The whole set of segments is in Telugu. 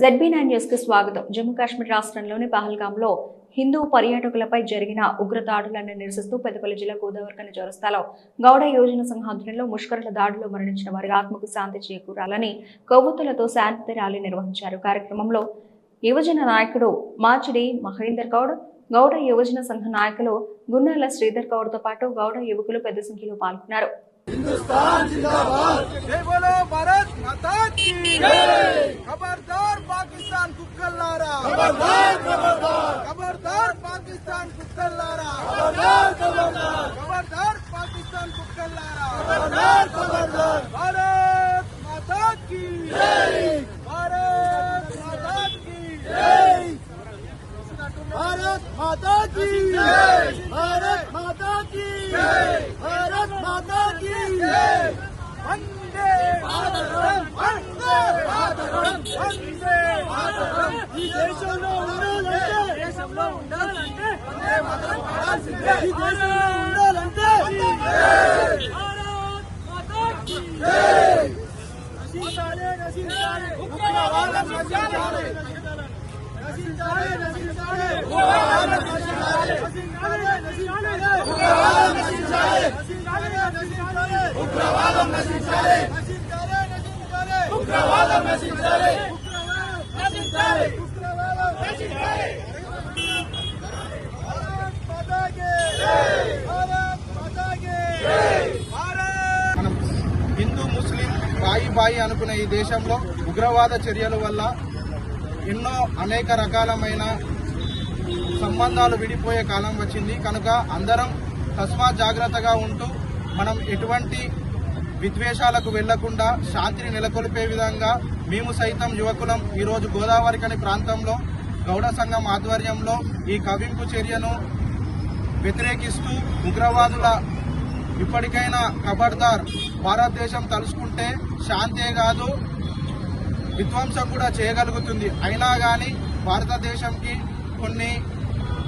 జెడ్బీ నైన్ న్యూస్కి స్వాగతం. జమ్మూ కాశ్మీర్ రాష్ట్రంలోని పహల్గాంలో హిందూ పర్యాటకులపై జరిగిన ఉగ్రదాడులను నిరసిస్తూ పెద్దపల్లి జిల్లా గోదావరికన చౌరస్తాలో గౌడ యోజన సంఘ ఆధ్వర్యంలో ముష్కరుల దాడిలో మరణించిన వారి ఆత్మకు శాంతి చేకూరాలని కొవ్వొత్తులతో శాంతి ర్యాలీ నిర్వహించారు. కార్యక్రమంలో యువజన నాయకుడు మాచిడి మహేందర్ గౌడ్ గౌడ యువజన సంఘ నాయకులు గున్నెల శ్రీధర్ గౌడ్తో పాటు గౌడ యువకులు పెద్ద సంఖ్యలో పాల్గొన్నారు. హిందుస్తాన్ జిందాబాద్! జై బోలో భారత్ మాతా కీ జై! खबरदार खबरदार खबरदार पाकिस्तान कुक्कल्लारा खबरदार खबरदार खबरदार पाकिस्तान कुक्कल्लारा खबरदार खबरदार भारत माता की जय भारत माता की जय भारत माता की जय भारत माता की जय भारत ఉగ్రవాదం నశించాలి ఉగ్రవాదం నశించాలి నశించాలే నశించాలే ఉగ్రవాదం నశించాలే నశించాలే నశించాలే ఉగ్రవాదం నశించాలే నశించాలే నశించాలే ఉగ్రవాదం నశించాలే నశించాలే ఉగ్రవాదం నశించాలే భారత్ మాతా కీ జై భారత్ మాతా కీ జై భారత్ మనం హిందూ ముస్లిం బాయి అనుకునే ఈ దేశంలో ఉగ్రవాద చర్యల వల్ల ఎన్నో అనేక రకాలమైన సంబంధాలు విడిపోయే కాలం వచ్చింది. కనుక అందరం తస్మాత్ జాగ్రత్తగా ఉంటూ మనం ఎటువంటి విద్వేషాలకు వెళ్ళకుండా శాంతిని నెలకొల్పే విధంగా మేము సైతం యువకులం. ఈరోజు గోదావరికని ప్రాంతంలో గౌడ సంఘం ఆధ్వర్యంలో ఈ కవింపు చర్యను వ్యతిరేకిస్తూ ఉగ్రవాదుల ఇప్పటికైనా ఖబర్దార్ భారతదేశం తలుసుకుంటే శాంతే కాదు విధ్వంసం కూడా చేయగలుగుతుంది. అయినా కానీ భారతదేశంకి కొన్ని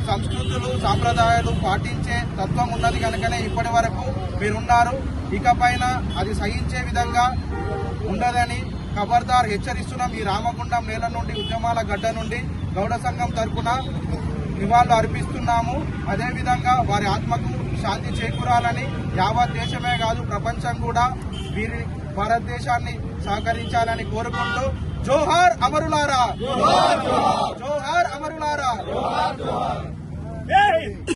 సంస్కృతులు సాంప్రదాయాలు పాటించే తత్వం ఉన్నది కనుకనే ఇప్పటి వరకు మీరున్నారు. ఇకపైన అది సహించే విధంగా ఉండదని ఖబర్దార్ హెచ్చరిస్తున్నాం. ఈ రామగుండం నేల నుండి ఉద్యమాల గడ్డ నుండి గౌడ సంఘం తరపున నివాళులు అర్పిస్తున్నాము. అదేవిధంగా వారి ఆత్మకు శాంతి చేకూరాలని యావత్ దేశమే కాదు ప్రపంచం కూడా వీరి భారతదేశాన్ని సహకరించాలని కోరుకుంటూ జోహార్ అమరులారా! జోహార్ అమరులారా!